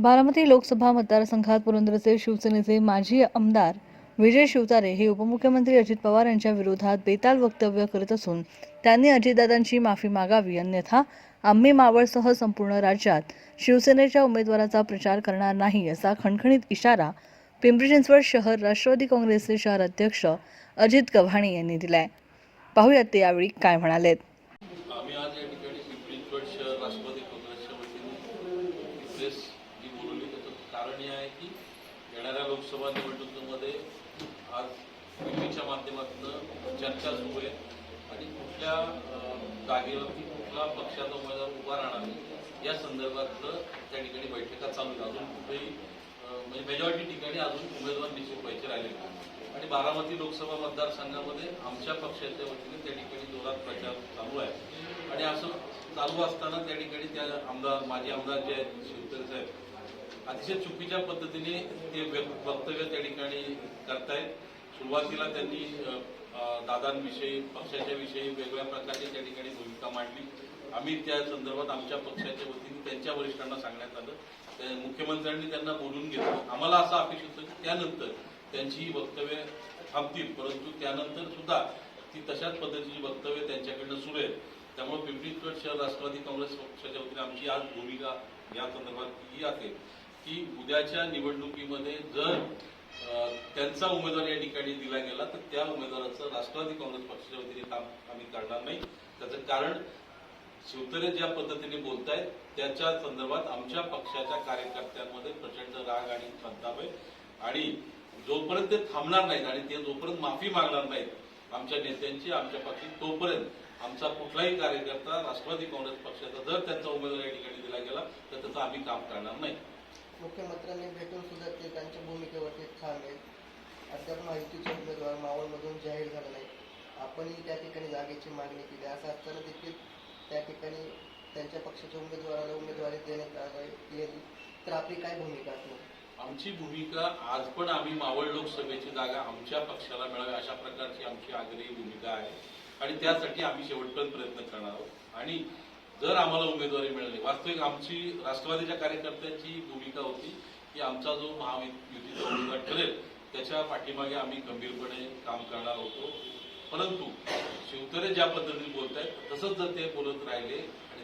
बारामती लोकसभा मतदारसंघात पुरंदरचे शिवसेनेचे माजी आमदार विजय शिवतारे हे उपमुख्यमंत्री अजित पवार यांच्या विरोधात बेताल वक्तव्य करत असून त्यांनी अजितदादांची माफी मागावी अन्यथा आम्ही मावळसह संपूर्ण राज्यात शिवसेनेच्या उमेदवाराचा प्रचार करणार नाही असा खणखणीत इशारा पिंपरी चिंचवड शहर राष्ट्रवादी काँग्रेसचे शहर अध्यक्ष अजित गव्हाणे यांनी दिलाय. पाहूयात ते यावेळी काय म्हणालेत. आहेत राष्ट्रवादी काँग्रेसच्या वतीने प्रेस जी बोलवली त्याचं आहे की येणाऱ्या लोकसभा निवडणुकीमध्ये आज टीव्हीच्या माध्यमातून चर्चा सुरू आहे आणि कुठल्या जागेवरती कुठला पक्षाचा उमेदवार उभा राहणार आहे या संदर्भातलं त्या ठिकाणी बैठका चालू आहेत. अजून कुठेही म्हणजे मेजॉरिटी ठिकाणी अजून उमेदवार निश्चित व्हायचे राहिले आणि बारामती लोकसभा मतदारसंघामध्ये आमच्या पक्षाच्या वतीने त्या ठिकाणी जोरात प्रचार चालू आहे. आणि असं चालू असताना त्या ठिकाणी त्या आमदार माजी आमदार जे आहेत शिवतरे साहेब अतिशय चुकीच्या पद्धतीने ते वक्तव्य त्या ठिकाणी करतायत. सुरुवातीला त्यांनी दादांविषयी पक्षाच्या विषयी वेगवेगळ्या प्रकारची त्या ठिकाणी भूमिका मांडली. आम्ही त्या संदर्भात आमच्या पक्षाच्या वतीने त्यांच्या वरिष्ठांना सांगण्यात आलं. त्या मुख्यमंत्र्यांनी त्यांना बोलून घेतलं. आम्हाला असं अपेक्षित होतं की त्यानंतर त्यांची ही वक्तव्य थांबतील परंतु त्यानंतर सुद्धा ती तशाच पद्धतीची वक्तव्य त्यांच्याकडनं सुरू आहेत. त्यामुळे पिंपरी चिंचवड शहर राष्ट्रवादी काँग्रेस पक्षाच्या वतीने आमची आज भूमिका या संदर्भात ही आहे की उद्याच्या निवडणुकीमध्ये जर त्यांचा उमेदवार या ठिकाणी दिला गेला तर त्या उमेदवाराचं राष्ट्रवादी काँग्रेस पक्षाच्या वतीने काम आम्ही करणार नाही. त्याचं कारण शिवतरे ज्या पद्धतीने बोलतायत त्याच्या संदर्भात आमच्या पक्षाच्या कार्यकर्त्यांमध्ये प्रचंड राग आणि संताप आहे आणि जोपर्यंत ते थांबणार नाहीत आणि ते जोपर्यंत माफी मागणार नाहीत आमच्या नेत्यांची आमच्या पक्षी तोपर्यंत आमचा कुठलाही कार्यकर्ता राष्ट्रवादी काँग्रेस पक्षाचा जर त्यांचा उमेदवार या ठिकाणी दिला गेला तर त्याचं आम्ही काम करणार नाही. मुख्यमंत्र्यांनी भेटून सुद्धा ते त्यांच्या भूमिकेवरती ठाम आहेत अद्याप माहितीचे उमेदवार मावळमधून जाहीर झाला नाही आपणही त्या ठिकाणी जागेची मागणी केली. असं असताना देखील त्या ठिकाणी त्यांच्या पक्षाच्या उमेदवाराला उमेदवारी देण्यात आली. तर आपली काय भूमिका असणार? आमची भूमिका आज पण आम्ही मावळ लोकसभेची जागा आमच्या पक्षाला मिळावी अशा प्रकारची आमची आग्रही भूमिका आहे. आणि त्यासाठी आम्ही शेवटपर्यंत प्रयत्न करणार आहोत. आणि जर आम्हाला उमेदवारी मिळाली वास्तविक आमची राष्ट्रवादीच्या कार्यकर्त्यांची भूमिका होती की आमचा जो महायुतीचा उमेदवार ठरेल त्याच्या पाठीमागे आम्ही गंभीरपणे काम करणार होतो. परंतु शिवतरे ज्या पद्धतीने बोलत आहेत तसंच जर ते बोलत राहिले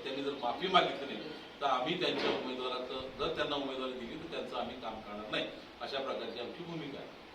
त्यांनी जर माफी मागितली तर आम्ही त्यांच्या उमेदवाराचं जर त्यांना उमेदवारी दिली तर त्यांचं आम्ही काम करणार नाही. अशा प्रकारची आमची भूमिका आहे.